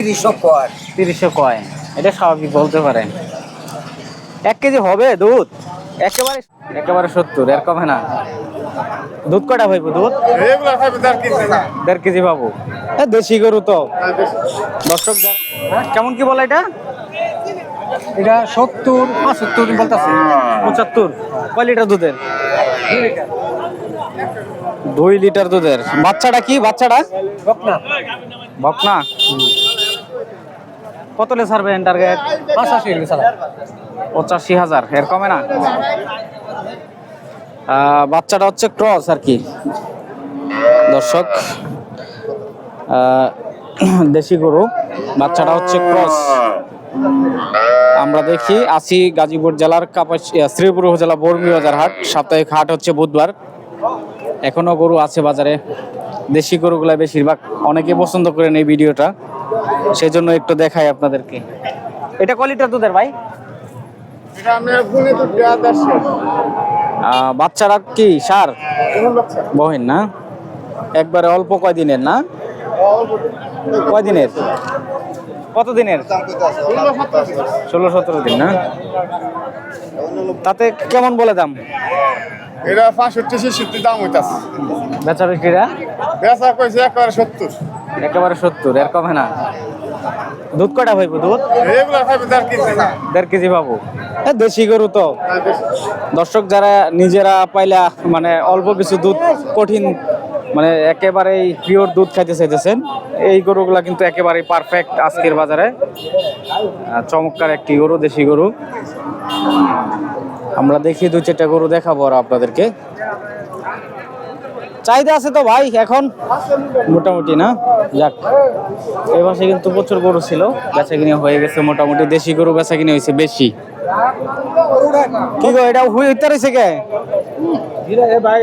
তিরিশশো কয়। এটা স্বাভাবিক বলতে পারেন। এক কেজি হবে দুধ? একেবারে একেবারে সত্তর এর কমে না। দুধ কটা ভাইবো দুধ? দেড় কেজি পাবো। হ্যাঁ দেশি গরু তো। দর্শক হ্যাঁ, কেমন কি বলে এটা? এটা সত্তর পঁচাত্তর বলতেছে। পঁচাত্তর। কয় লিটার দুধের? দুই লিটার দুধের। বাচ্চাটা কি? বাচ্চাটা? বকনা? কত লে টার্গেট পাঁচাশি পঁচাশি হাজার এর কমে না? বাচ্চাটা হচ্ছে ক্রস আর কি। দর্শক দেশি গরু বাচ্চাটা হচ্ছে ক্রস। আমরা দেখি আসি গাজীপুর জেলার কাপাস শ্রীপুর উপজেলা বর্মি বাজার হাট। সাপ্তাহিক হাট হচ্ছে বুধবার। এখনও গরু আছে বাজারে। দেশি গরুগুলা বেশিরভাগ অনেকে পছন্দ করেন এই ভিডিওটা। সেই জন্য একটু দেখাই আপনাদেরকে। এটা কোয়ালিটার দুধের ভাই? বাচ্চারা কি সার? বহেন না? একবারে অল্প কয়দিনের না? কয় দিনের কত দিনের ষোলো সতেরো দিন। না? তাতে কেমন বলে দাম? এটা পাঁচষট্টি ছেষট্টি দাম হইতাছে। বেচা বিক্রিরা? বেচা কইছে একবারে সত্তর। একেবারে সত্তর এর কমে না। দুধ কটা ভাইবো দুধ? দেড় কেজি পাবো। হ্যাঁ দেশি গরু তো। দর্শক যারা নিজেরা পাইলা মানে অল্প কিছু দুধ কঠিন মানে একেবারেই পিওর দুধ খাইতে চাইতেছেন এই গরুগুলা কিন্তু একেবারেই পারফেক্ট আজকের বাজারে। চমৎকার একটি গরু দেশি গরু। আমরা দেখি দু চারটা গরু দেখাবো আর আপনাদেরকে। চাহিদা আছে তো ভাই এখন? মোটামুটি না? যাক এই মাসে কিন্তু প্রচুর গরু ছিল বেচা কিনে হয়ে গেছে মোটামুটি। দেশি গরু বেচা কিনে হয়েছে বেশি। কি গো এটা হুই হইতে রয়েছে কে? ভাই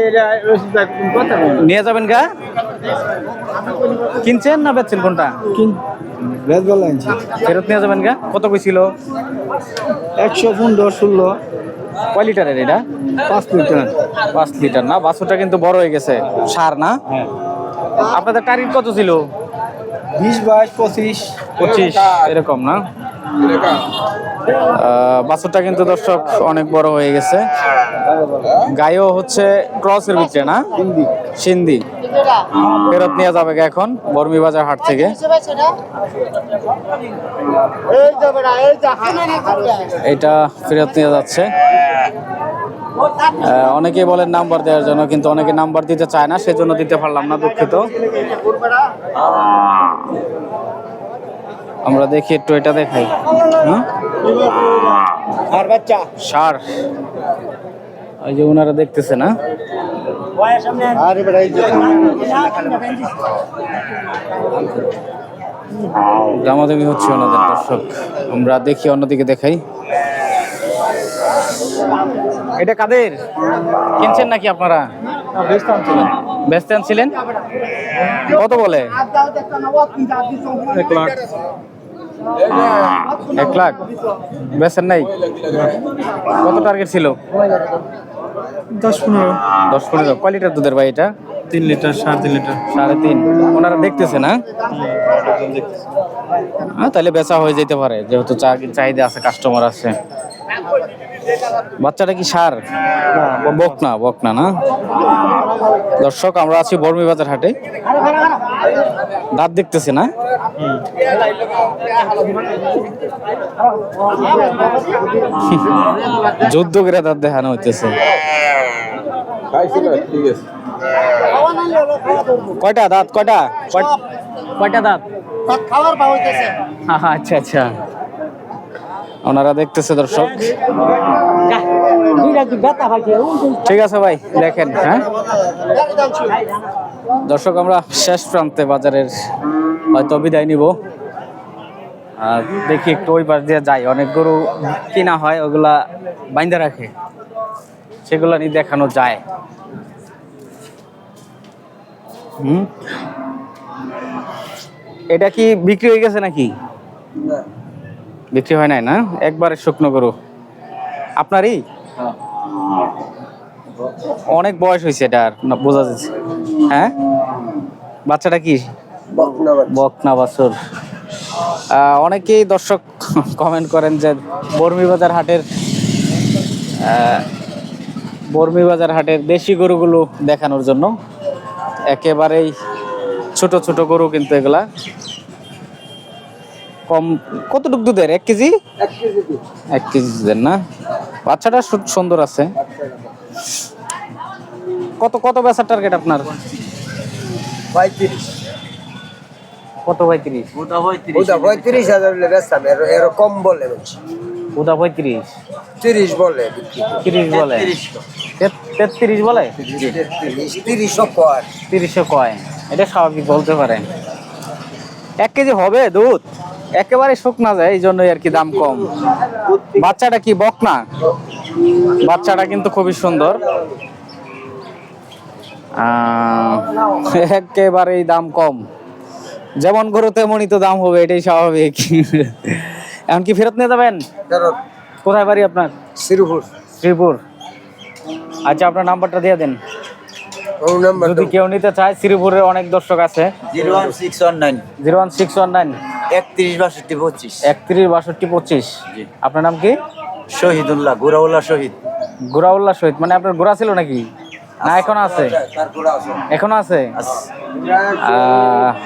নিয়ে যাবেন গা? কিনছেন না বেচছেন কোনটা? ফেরত নিয়ে যাবেন গা? কত কইছিল? একশো পনেরো ষোলো। কয় লিটারের এটা? পাঁচ লিটার। পাঁচ লিটার না? বাছুরটা কিন্তু বড় হয়ে গেছে। সার না? আপনাদের টার্গেট কত ছিল? বিশ বাইশ পঁচিশ। পঁচিশ এরকম না? আহ, বাছুরটা কিন্তু দর্শক অনেক বড় হয়ে গেছে। গায়েও হচ্ছে ক্রসের ভিতরে না? সিন্ধি। ফেরত নিয়ে যাবে এখন বর্মি বাজার হাট থেকে। এই যাবে না এই যা এটা ফেরত নিয়ে যাচ্ছে। আহ, অনেকেই বলেন নাম্বার দেওয়ার জন্য কিন্তু অনেকে নাম্বার দিতে চায় না সেজন্য দিতে পারলাম না দুঃখিত। আমরা দেখি একটু এটা দেখাই। সার ওই যে ওনারা দেখতেছে না? দামাদামি হচ্ছে ওনাদের দর্শক। আমরা দেখি অন্যদিকে দেখাই। এটা কাদের? কিনছেন নাকি আপনারা? ব্যস্ত আনছিলেন কত বলে? এক লাখ। এক লাখ। বেচেন নাই? কত টার্গেট ছিল? দশ পনেরো। দশ পনেরো। কয় লিটার দুধের ভাই এটা? তিন লিটার সাড়ে তিন লিটার সাড়ে তিন। ওনারা দেখতেছে না? হ্যাঁ তাহলে বেচা হয়ে যেতে পারে। যেহেতু চা- চাহিদা আছে কাস্টমার আছে। বাচ্চাটা কি সার? বকনা বকনা না? দর্শক আমরা আছি বর্মি বাজার হাটে। দাঁত দেখতেছে না? যুদ্ধ করে দাঁত দেখানো হইতেছে। কয়টা দাঁত? কয়টা? কয়- কয়টা দাঁত? খাবার পাওয়া আচ্ছা আচ্ছা। ওনারা দেখতেছে দর্শক। ঠিক আছে ভাই, দেখেন হ্যাঁ? দর্শক, আমরা শেষ প্রান্তে বাজারের হয়তো বিদায় নিব। আর দেখি একটু ওই পাশ দিয়ে যাই। অনেক গরু কিনা হয়, ওগুলা বাইন্দা রাখে। সেগুলো নিয়ে দেখানো যায়। হুম? এটা কি বিক্রি হয়ে গেছে নাকি? বিক্রি হয় নাই না? একবারে শুকনো গরু। আপনারই? অনেক বয়স হয়েছে এটার বোঝা যাচ্ছে। হ্যাঁ? বাচ্চাটা কি? বকনা বাছুর। অনেকেই দর্শক কমেন্ট করেন যে বর্মিবাজার হাটের বর্মিবাজার হাটের দেশি গরুগুলো দেখানোর জন্য। একেবারেই ছোট ছোট গরু কিন্তু এগুলা। কম কতটুক দুধের? এক কেজি? এক কেজি দুধের না? বাচ্চাটা সুন্দর আছে। কত কত বেচার টার্গেট আপনার? পঁয়ত্রিশ। কত পঁয়ত্রিশ? ওটা পঁয়ত্রিশ। হাজার হলে বেচতাম। এর এর কম বলে বলছি। উদা পঁয়ত্রিশ? তিরিশ বলে তিরিশ বলে? তেত- তেত্রিশ বলে? তিরিশ তিরিশও কর তিরিশে কয়। এটা স্বাভাবিক বলতে পারেন। এক কেজি হবে দুধ? একেবারে শুকনা যায় এই জন্যই আর কি দাম কম। বাচ্চাটা কি বক না বাচ্চাটা কিন্তু খুবই সুন্দর। একেবারেই দাম কম। যেমন গরু তেমনই তো দাম হবে এটাই স্বাভাবিক। এখন কি ফেরত নিয়ে যাবেন? কোথায় বাড়ি আপনার? শ্রীপুর। শ্রীপুর। আচ্ছা আপনার নাম্বারটা দিয়ে দেন। যদি কেউ নিতে চায় শ্রীপুরের অনেক দর্শক আছে। Zero one six one nine. Zero one six one nine. একত্রিশ বাষট্টি পঁচিশ। একত্রিশ বাষট্টি পঁচিশ। জি। আপনার নাম কি? শহীদুল্লাহ গুরাউল্লাহ শহীদ। গোরাউল্লাহ শহীদ মানে আপনার গোড়া ছিল নাকি? না এখন আছে? এখনও আছে।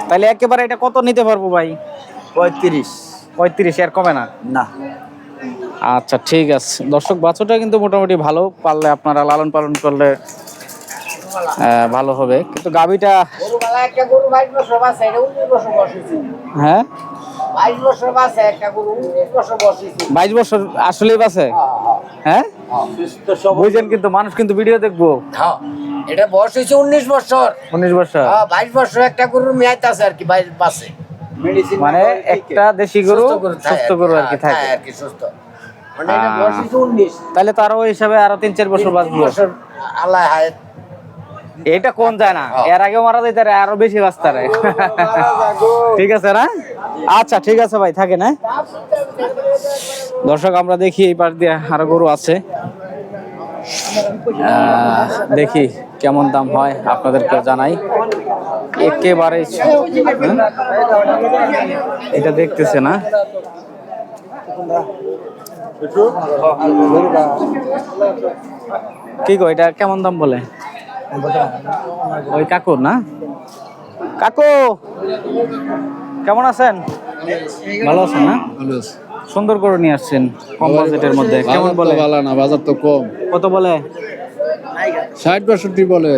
তাহলে একেবারে এটা কত নিতে পারব ভাই? পঁয়ত্রিশ। পঁয়ত্রিশ আর কমে না? না। আচ্ছা ঠিক আছে। দর্শক বাছুরটা কিন্তু মোটামুটি ভালো। পারলে আপনারা লালন পালন করলে ভালো হবে। কিন্তু গাবিটা হ্যাঁ? বাইশ বছর আসলেই বাসে হ্যাঁ বুঝছেন কিন্তু মানুষ কিন্তু ভিডিও দেখব। হ্যাঁ এটা বয়স হয়েছে উনিশ বছর। উনিশ বছর। হ্যাঁ বাইশ বছর একটা গরুর মেয়াদ আছে আর কি বাইশ বাসে মানে একটা দেশি গরু সুস্থ গরু আর কি হ্যাঁ, থাকে। আর কি সুস্থ। মানে এটা বয়স হয়েছে উনিশ। তাহলে তারও হিসাবে আরও তিন চার বছর বাঁচবো। বছর আল্লাহ হায়াত এটা কোন যায় না? এর আগে মারা যাইতে পারে, আরও বেশি বাঁচতারে ঠিক আছে না? আচ্ছা ঠিক আছে ভাই থাকে না দর্শক আমরা দেখি এই পাশ দিয়ে আরও গরু আছে। দেখি কেমন দাম হয় আপনাদেরকে জানাই। একেবারে এটা দেখতেছে না? কি গো এটা কেমন দাম বলে? ওই কাকুর না? কাকু! কেমন আছেন? ভালো আছেন না? সুন্দর করে নিয়ে আসছেন কম বাজেটের মধ্যে। কেমন বলে? ভালো না বাজার তো কম। কত বলে? ষাট বাষট্টি বলে।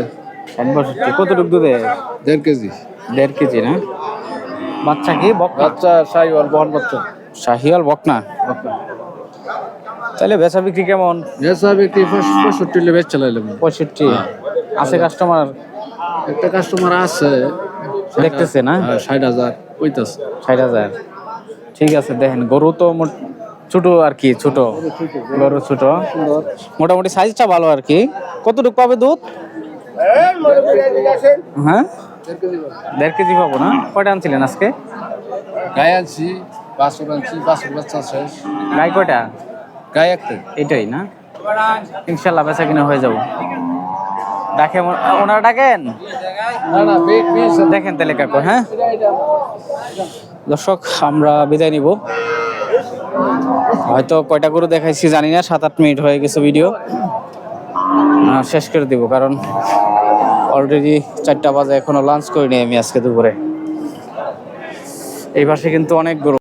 ষাট বাষট্টি কতটুক দুধে? দেড় কেজি। দেড় কেজি না? বাচ্চা কি বকনা? বাচ্চা সাইওয়াল বহন বাচ্চা। শাহিয়াল বকনা? তাহলে বেচা বিক্রি কেমন? ভেসা বিক্রি পঁয়ষট্টি লেবে চালাইলাম পঁয়ষট্টি। আছে কাস্টমার একটা কাস্টমার আছে। দেখতেছে না? হ্যাঁ, ষাট হাজার। কইতাছে। ষাট হাজার। ঠিক আছে দেখেন গরু তো ছোট আর কি ছোট। গরু ছোট। মোটামুটি সাইজটা ভালো আর কি। কতটুকু পাবে দুধ? হ্যাঁ? দেড় কেজি পাবো না? কয়টা আনছিলেন আজকে? গায়ে আনছি বাছুর আনছি বাছুর বাচ্চা শেষ গাই কয়টা? গায়ে একটা। এটাই না? ইনশাল্লাহ বেচা কিনা হয়ে যাব। ডাকে ওনারা ডাকেন? দেখেন তাহলে কাকু হ্যাঁ? দর্শক, আমরা বিদায় নিব। হয়তো কয়টা গরু দেখাইছি জানি না সাত আট মিনিট হয়ে গেছে ভিডিও শেষ করে দিব, কারণ অলরেডি চারটা বাজে এখনও লাঞ্চ করিনি আমি আজকে দুপুরে। এই পাশে কিন্তু অনেক গরু।